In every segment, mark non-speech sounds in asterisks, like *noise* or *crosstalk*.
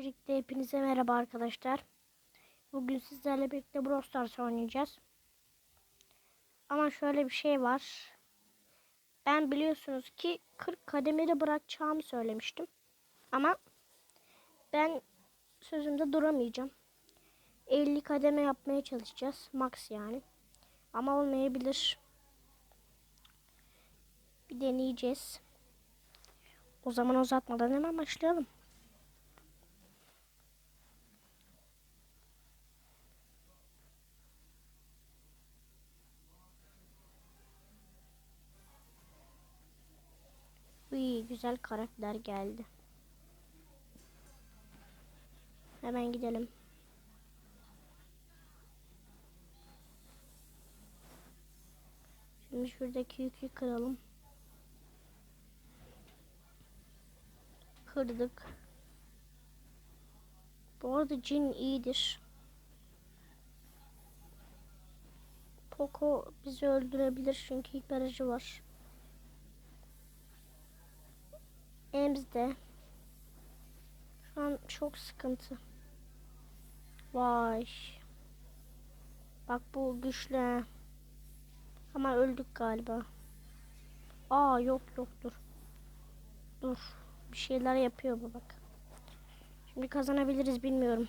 Öncelikle hepinize merhaba arkadaşlar. Bugün sizlerle birlikte Brawl Stars oynayacağız. Ama şöyle bir şey var. Ben biliyorsunuz ki 40 kademeli bırakacağımı söylemiştim. Ama ben sözümde duramayacağım. 50 kademe yapmaya çalışacağız. Max yani. Ama olmayabilir. Bir deneyeceğiz. O zaman uzatmadan hemen başlayalım. Güzel karakter geldi. Hemen gidelim. Şimdi şuradaki yükü kıralım. Kırdık. Bu arada cin iyidir. Poco bizi öldürebilir çünkü barajı var. Ems'de. Şu an çok sıkıntı. Vay. Bak bu güçlü. Ama öldük galiba. Aa yok yok dur. Dur. Bir şeyler yapıyor bu bak. Şimdi kazanabiliriz bilmiyorum.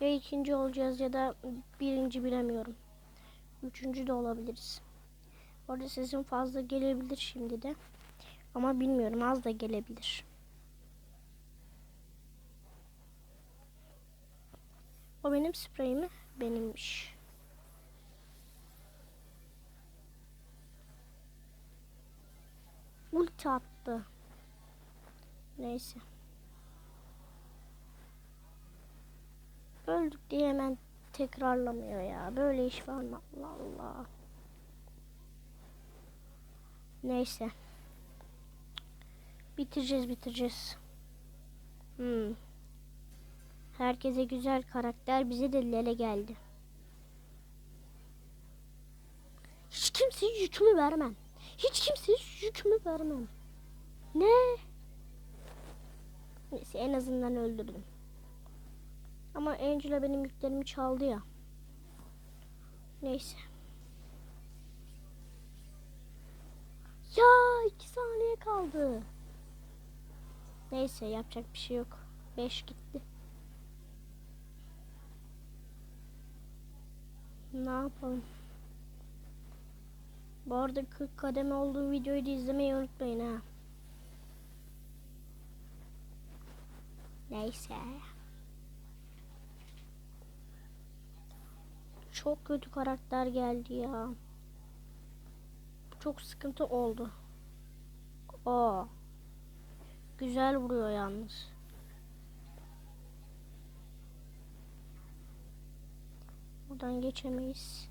Ya ikinci olacağız ya da birinci bilemiyorum. Üçüncü de olabiliriz. Orada sesim fazla gelebilir şimdi de. Ama bilmiyorum az da gelebilir. O benim spreyimi benimmiş. Ulti attı. Neyse. Öldük diye hemen tekrarlamıyor ya. Böyle iş var mı? Allah Allah. Neyse. Bitireceğiz bitireceğiz. Hmm. Herkese güzel karakter bize de lele geldi. Hiç kimseye yükümü vermem. Hiç kimseye yükümü vermem. Ne? Neyse en azından öldürdüm. Ama Angela benim yüklerimi çaldı ya. Neyse. Ya iki saniye kaldı. Neyse yapacak bir şey yok. 5 gitti. Ne yapalım? Bu arada 40 kademe olduğu videoyu da izlemeyi unutmayın ha. Neyse. Çok kötü karakter geldi ya. Çok sıkıntı oldu. Aa. Güzel vuruyor yalnız. Buradan geçemeyiz.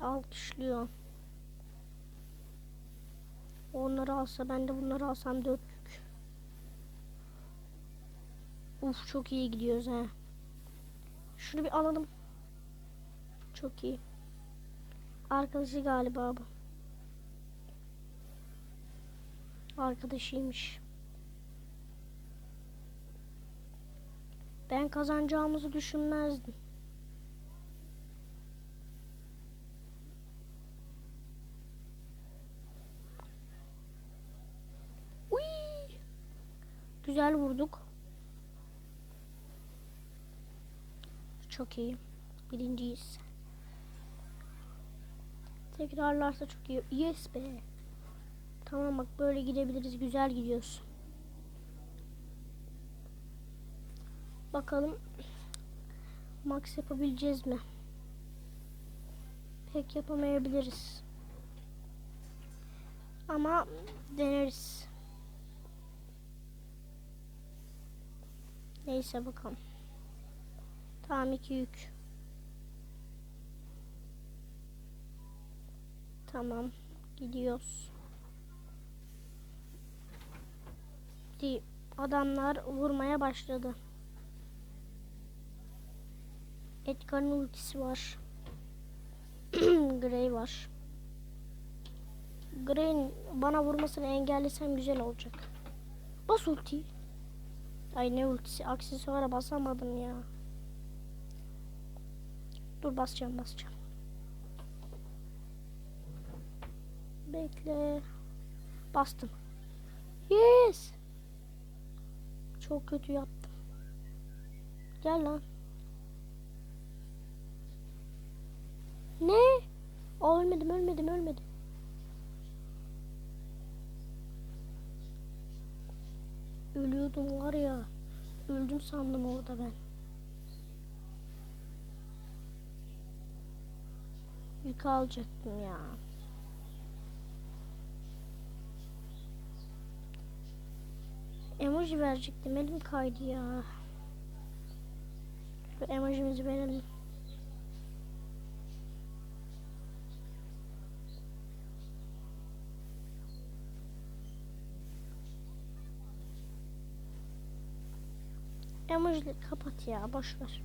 Alkışlıyor. Onları alsa ben de bunları alsam dörtlük. Uf çok iyi gidiyoruz ha. Şunu bir alalım. Çok iyi. Arkadaşı galiba bu. Arkadaşıymış. Ben kazanacağımızı düşünmezdim. Güzel vurduk. Çok iyi. Birinciyiz. Tekrarlarsa çok iyi. Yes be. Tamam bak böyle gidebiliriz. Güzel gidiyoruz. Bakalım max yapabileceğiz mi? Pek yapamayabiliriz. Ama deneriz. Neyse bakalım. Tamam iki yük. Tamam. Gidiyoruz. Di- Adamlar vurmaya başladı. Edgar'ın ultisi var. *clears throat* Grey var. Grey'in bana vurmasını engellesem güzel olacak. Bas ultiyi. Ay ne ultisi aksesuara basamadım ya. Dur basacağım basacağım. Bekle. Bastım. Yes. Çok kötü yaptım. Gel lan. Ne? Ölmedim ölmedim ölmedim. Ölüyordum var ya. Öldüm sandım orada ben. Yük alacaktım ya. Emoji verecektim. Elim kaydı ya. Şu emojimizi verelim. Emojileri kapat ya. Boş ver.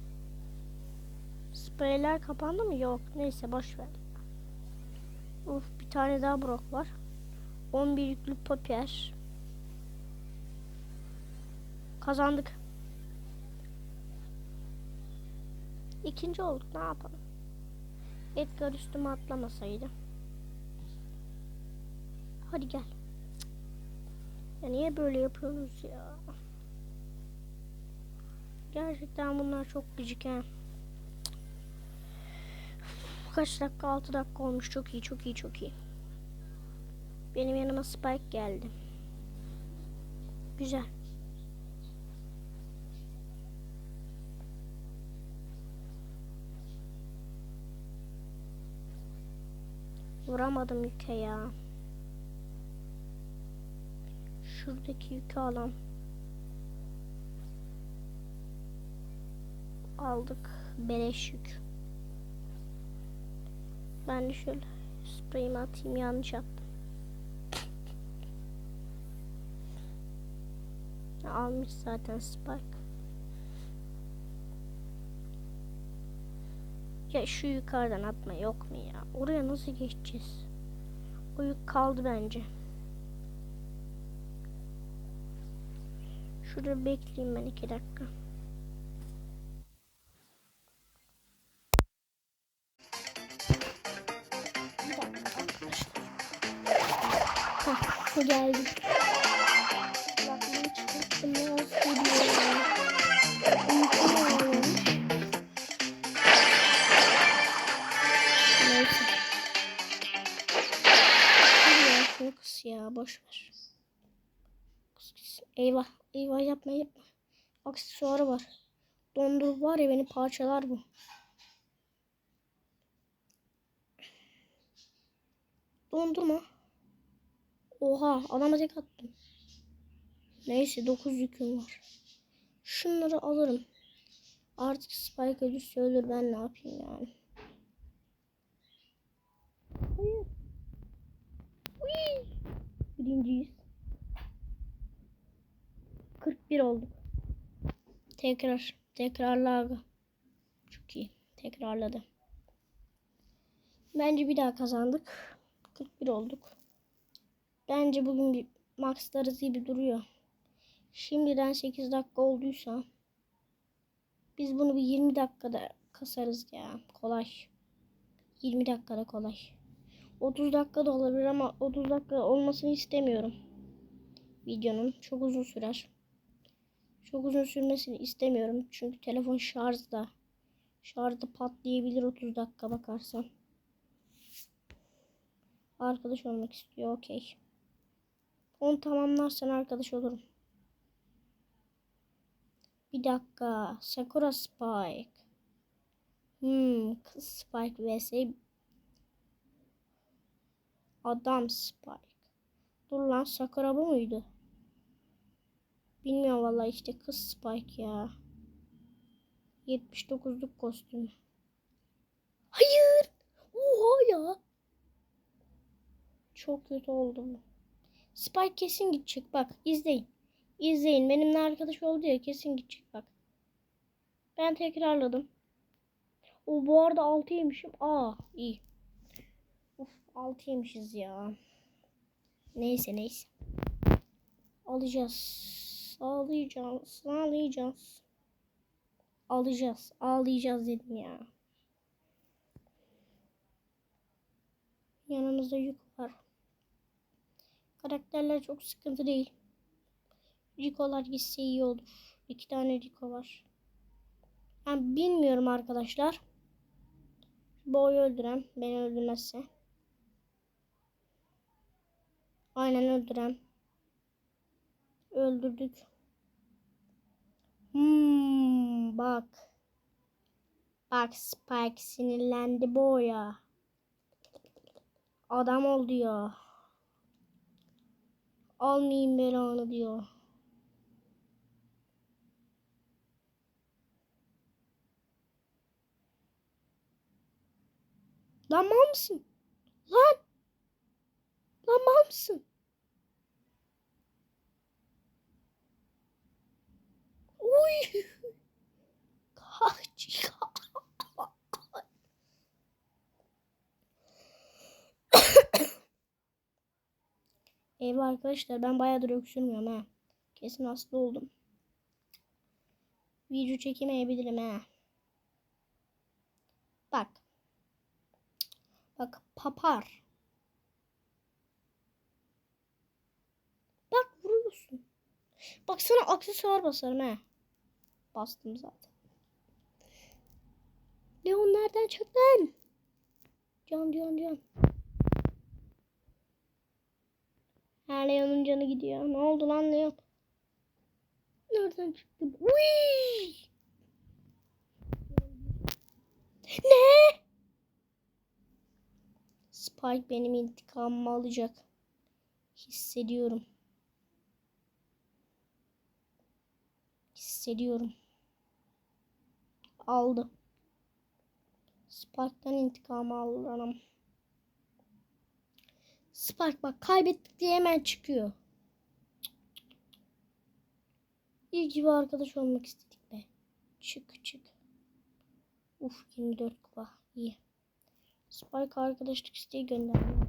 Spreyler kapandı mı? Yok. Neyse boş ver. Uf bir tane daha brok var. 11 yüklü papyer. Kazandık. İkinci olduk. Ne yapalım? Edgar üstüme atlamasaydı. Hadi gel. Ya niye böyle yapıyorsunuz ya? Gerçekten bunlar çok gıcık ha. Kaç dakika? 6 dakika olmuş. Çok iyi, çok iyi, çok iyi. Benim yanıma Spike geldi. Güzel. Vuramadım yüke ya. Şuradaki yükü alalım. Aldık. Beleş yük. Ben de şöyle spreyimi atayım. Yanlış attım. Almış zaten Spike. Şu yukarıdan atma yok mu ya? Oraya nasıl geçeceğiz? O yük kaldı bence. Şurada bekleyeyim ben iki dakika. Bir dakika arkadaşlar. Hah, geldim. Şunu kıs ya boş ver. Kıs kıs. Eyvah eyvah yapma yapma. Aksesuarı var. Dondurup var ya beni parçalar bu. Dondurma. Oha adama tek attım. Neyse 9 yüküm var. Şunları alırım. Artık Spike ölürse ölür ben ne yapayım yani. Hayır. Birinciyiz. 41 olduk. Tekrar. Tekrarla. Çok iyi. Tekrarladı. Bence bir daha kazandık. 41 olduk. Bence bugün bir maxlarız gibi duruyor. Şimdiden 8 dakika olduysa biz bunu bir 20 dakikada kasarız ya. Kolay. 20 dakikada kolay. 30 dakika da olabilir ama 30 dakika olmasını istemiyorum. Videonun çok uzun sürer. Çok uzun sürmesini istemiyorum. Çünkü telefon şarjda. Şarjda patlayabilir 30 dakika bakarsan. Arkadaş olmak istiyor. Okey. Onu tamamlarsan arkadaş olurum. Bir dakika. Sakura Spike. Hmm, kız Spike vs Adam Spike. Dur lan Sakura bu muydu? Bilmiyorum vallahi işte kız Spike ya. 79'luk kostüm. Hayır. Oha ya. Çok kötü oldu bu. Spike kesin gidecek bak izleyin. İzleyin benimle arkadaş oldu ya kesin gidecek bak. Ben tekrarladım. O bu arada 6 yemişim. Aa iyi. Of 6 yemişiz ya. Neyse neyse. Alacağız. Sağlayacağız. Sağlayacağız. Alacağız. Ağlayacağız dedim ya. Yanımızda yük var. Karakterler çok sıkıntı değil. Rico'lar gitse iyi olur. İki tane Rico var. Ben bilmiyorum arkadaşlar. Boyu öldüren beni öldürmezse. Aynen öldüren. Öldürdük. Hmm, bak. Bak Spike sinirlendi boya. Adam ol diyor. Almayayım belanı diyor. Lan mal mısın? Lan! Lan mal? Uy! *laughs* Kaç! Eyvah arkadaşlar ben bayağıdır öksürmüyorum ha. Kesin hasta oldum. Video çekemeyebilirim ha. Bak. Bak papar. Bak vuruyorsun. Bak sana aksesuar basarım ha. Bastım zaten. Leon nereden çıktın? Can can can. Ha Leon'un canı gidiyor. Ne oldu lan Leon? Nereden çıktı? Uy! Ne? Spike benim intikamımı alacak. Hissediyorum. Hissediyorum. Aldı. Spike'dan intikamı aldı anam. Spike bak kaybettik diye hemen çıkıyor. İyi gibi arkadaş olmak istedik be. Çık çık. Uf 24 kupa. İyi. Spike arkadaşlık isteği gönderdi.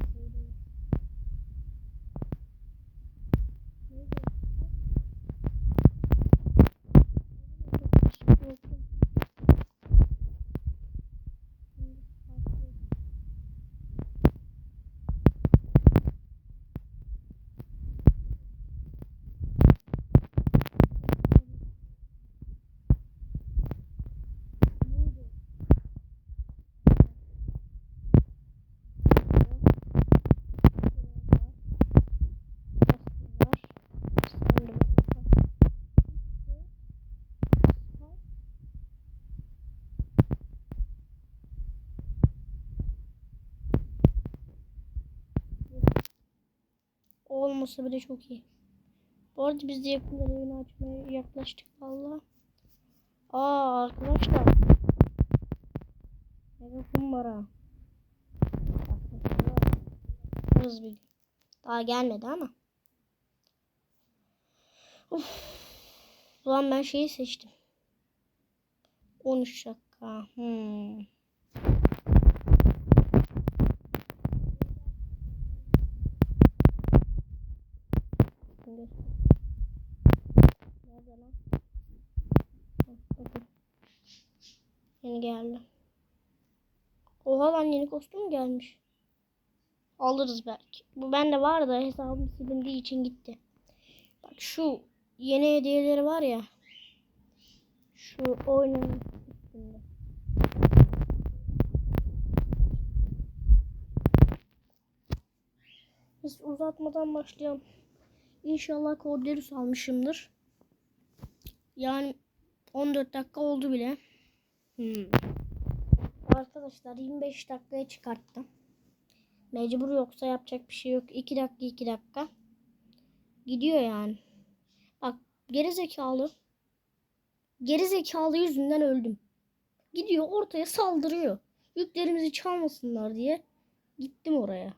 Olmasa bile çok iyi. Bu arada biz de yakında yayını açmaya yaklaştık valla. Aa arkadaşlar. Mega kumbara. Hız bir. Daha gelmedi ama. Uf. Ulan ben şeyi seçtim. 13 dakika. Hmm. Nerede lan? Hah, bakın. Yeni geldi. Oha lan yeni kostüm gelmiş. Alırız belki. Bu bende var da hesabım silindiği için gitti. Bak şu yeni hediyeleri var ya. Şu oyunun üstünde. Biz uzatmadan başlayalım. İnşallah Corderus almışımdır. Yani 14 dakika oldu bile. Hmm. Arkadaşlar 25 dakikaya çıkarttım. Mecbur yoksa yapacak bir şey yok. 2 dakika 2 dakika. Gidiyor yani. Bak geri zekalı. Geri zekalı yüzünden öldüm. Gidiyor ortaya saldırıyor. Yüklerimizi çalmasınlar diye gittim oraya.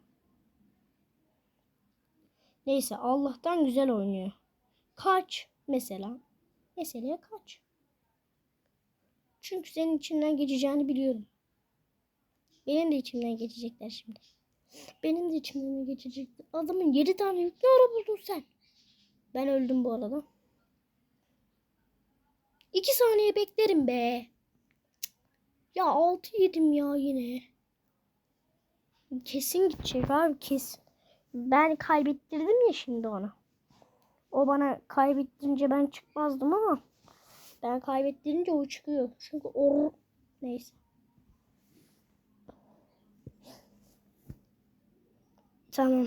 Neyse Allah'tan güzel oynuyor. Kaç mesela. Meseleye kaç. Çünkü senin içinden geçeceğini biliyorum. Benim de içimden geçecekler şimdi. Benim de içimden geçecekler. Adamın 7 tane yük ne ara buldun sen? Ben öldüm bu arada. İki saniye beklerim be. Ya altı yedim ya yine. Kesin gidecek abi kesin. Ben kaybettirdim ya şimdi onu. O bana kaybettirince ben çıkmazdım ama ben kaybettirince o çıkıyor. Çünkü o neyse. Tamam.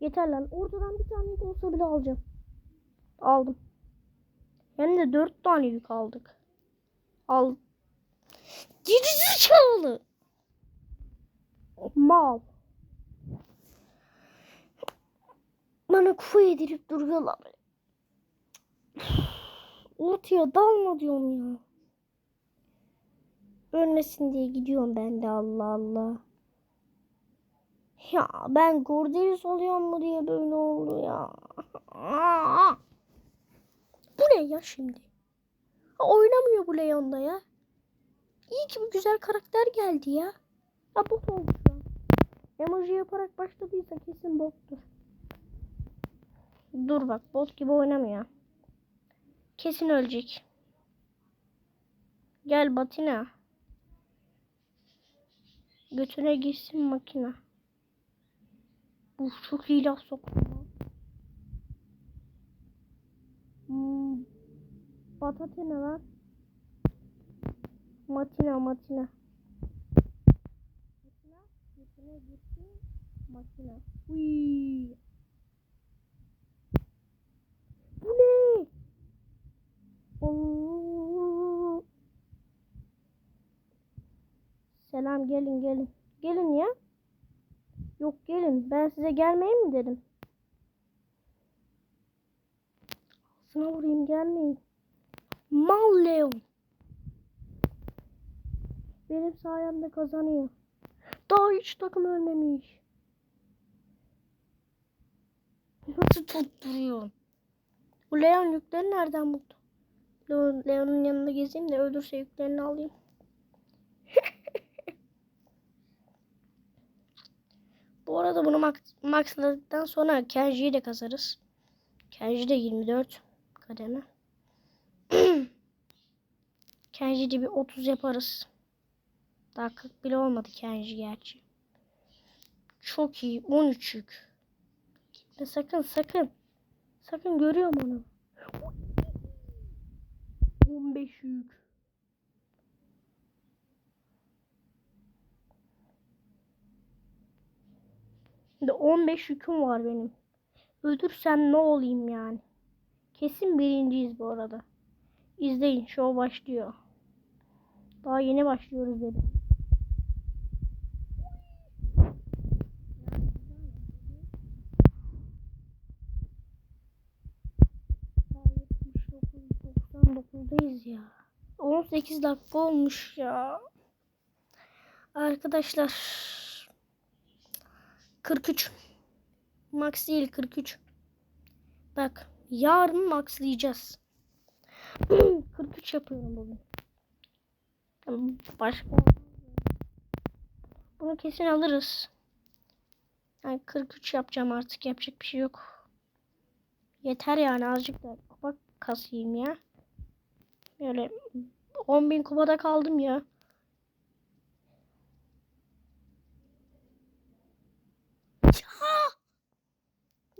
Yeter lan. Ortadan bir tane yük olsa bile alacağım. Aldım. Hem de dört tane yük aldık. Al. Geri zekalı. Mal. Bana kufu yedirip duruyorlar. Ortaya dalma diyorum ya. Ölmesin diye gidiyorum ben de Allah Allah. Ya ben Gordeus oluyor mu diye böyle oldu ya. Bu ne ya şimdi? Ha, oynamıyor bu Leon'da ya. İyi ki bu güzel karakter geldi ya. Ya bot oldu şu an. Emoji yaparak başladıysa kesin bottur. Dur bak bot gibi oynamıyor. Kesin ölecek. Gel Batina. Götüne girsin makine. Uf çok iyi laf soktu. lan. Hmm. Var? Matina matina. Matina götüne girsin makine. Uy. Bu ne? Oo. Selam gelin gelin. Gelin ya. Yok gelin. Ben size gelmeyin mi dedim. Sana vurayım gelmeyin. Mal Leon. Benim sayemde kazanıyor. Daha hiç takım ölmemiş. Nasıl tutturuyor? Bu Leon yükleri nereden buldu? Leon, Leon'un yanında gezeyim de ölürse yüklerini alayım. *laughs* Bu arada bunu max, maxladıktan sonra Kenji'yi de kazarız. Kenji de 24 kademe. *clears throat* Kenji de bir 30 yaparız. Daha 40 bile olmadı Kenji gerçi. Çok iyi. 13 yük. Gitme sakın sakın. Sakın görüyorum onu. 15 yük. Şimdi 15 yüküm var benim. Öldürsem ne olayım yani. Kesin birinciyiz bu arada. İzleyin show başlıyor. Daha yeni başlıyoruz dedim. 18 dakika olmuş ya. Arkadaşlar 43. Max değil 43. Bak yarın maxlayacağız. *clears throat* 43 yapıyorum bugün. Başka bunu kesin alırız. Yani 43 yapacağım artık yapacak bir şey yok. Yeter yani azıcık da kupa kasayım ya. Böyle 10.000 kupada kaldım ya.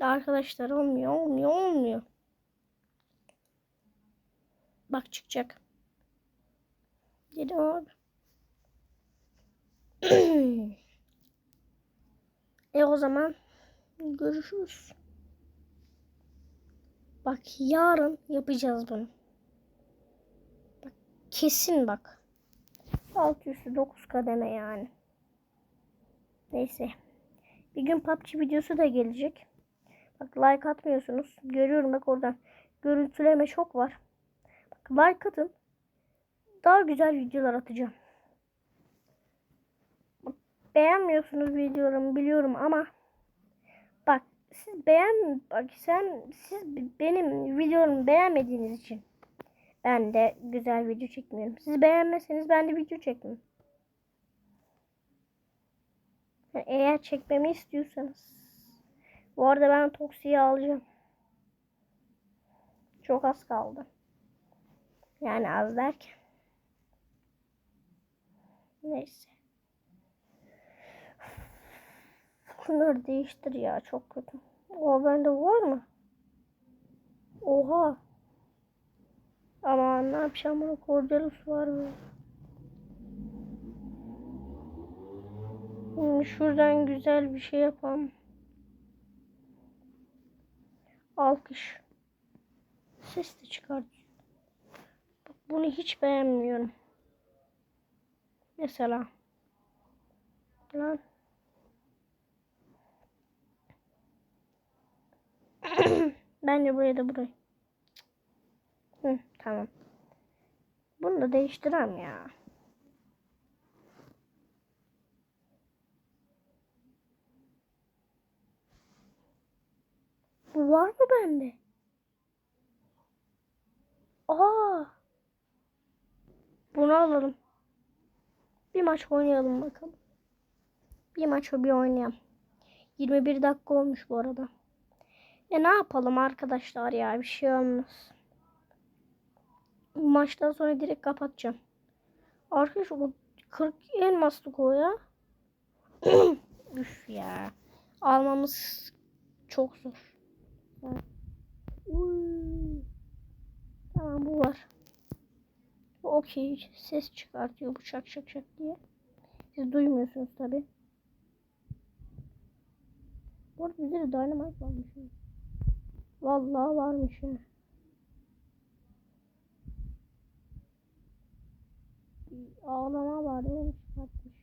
Arkadaşlar olmuyor, olmuyor, olmuyor. Bak çıkacak. Dedim abi. *clears throat* e o zaman görüşürüz. Bak yarın yapacağız bunu. Kesin bak. Alt üstü 9 kademe yani. Neyse. Bir gün PUBG videosu da gelecek. Bak like atmıyorsunuz. Görüyorum bak oradan. Görüntüleme çok var. Bak like atın. Daha güzel videolar atacağım. Bak, beğenmiyorsunuz videolarımı biliyorum ama bak siz beğen bak sen siz benim videolarımı beğenmediğiniz için ben de güzel video çekmiyorum. Siz beğenmezseniz ben de video çekmem. Eğer çekmemi istiyorsanız bu arada ben Toksi'yi alacağım. Çok az kaldı. Yani az derken. Neyse. Bunları değiştir ya çok kötü. O bende var mı? Oha. Ama ne yapacağım bunu Cordelus var mı? Şimdi şuradan güzel bir şey yapalım. Alkış. Ses de çıkart. Bak bunu hiç beğenmiyorum. Mesela. Lan. *clears throat* Bence buraya da burayı. Hı, tamam. Bunu da değiştirem ya. Bu var mı bende? Aa. Bunu alalım. Bir maç oynayalım bakalım. Bir maç bir oynayalım. 21 dakika olmuş bu arada. E ne yapalım arkadaşlar ya bir şey olmaz. Maçtan sonra direkt kapatacağım. Arkadaş o 40 elmaslık o ya. *clears throat* Üf ya. Almamız çok zor. Tamam bu var. Okey. Ses çıkartıyor bu çak çak diye. Siz duymuyorsunuz tabi. Bu arada bizde de dynamite varmış. Vallahi varmış ya. Ağlama vardı onu çıkartmış.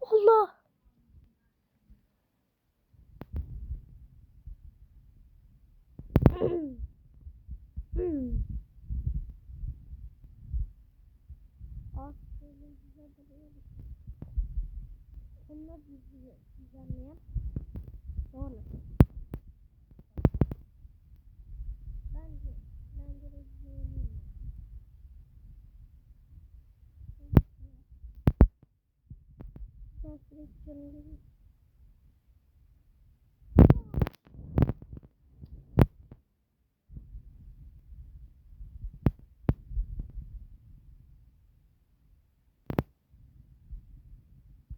Allah! Böyle. Onlar bizi düzenleyen sonra. Bence, bence de düzenleyeyim ya. Ben sürekli canım.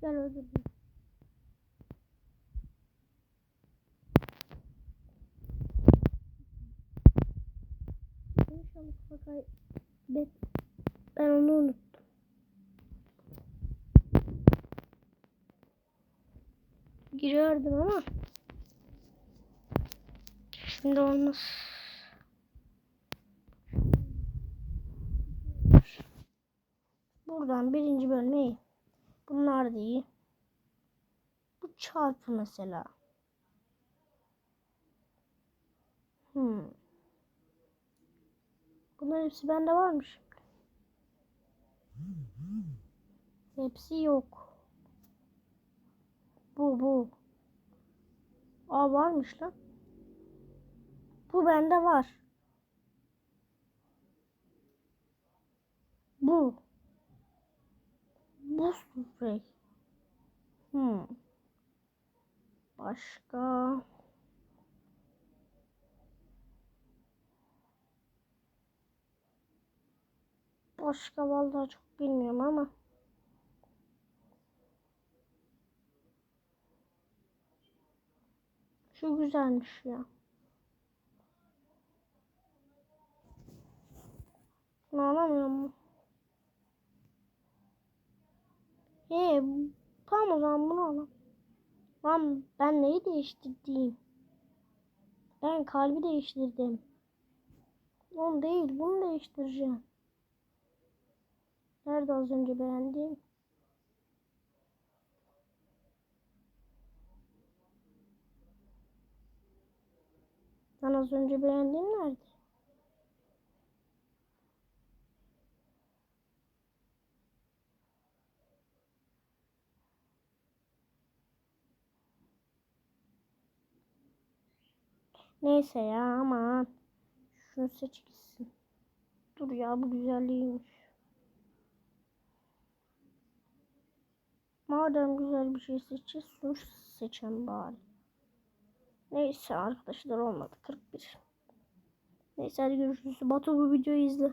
Gel öldürdüm. İnşallah bakay bet ben onu unuttum. Giriyordum ama şimdi olmaz. Buradan birinci bölme iyi. Bunlar da iyi. Bu çarpı mesela. Hmm. Bunların hepsi bende varmış. Hepsi yok. Bu bu. Aa varmış lan. Bu bende var. Bu. Bu sprey. Hmm. Başka. Başka vallahi çok bilmiyorum ama. Şu güzelmiş ya. Bunu alamıyor mu? He, tamam o zaman bunu alalım. Lan ben neyi değiştirdim? Ben kalbi değiştirdim. Onu değil, bunu değiştireceğim. Nerede az önce beğendiğim? Ben az önce beğendiğim nerede? Neyse ya aman. Şunu seç gitsin. Dur ya bu güzel Madem güzel bir şey seçeceğiz, sunuş seçelim bari. Neyse arkadaşlar olmadı 41. Neyse hadi görüşürüz. Batu bu videoyu izle.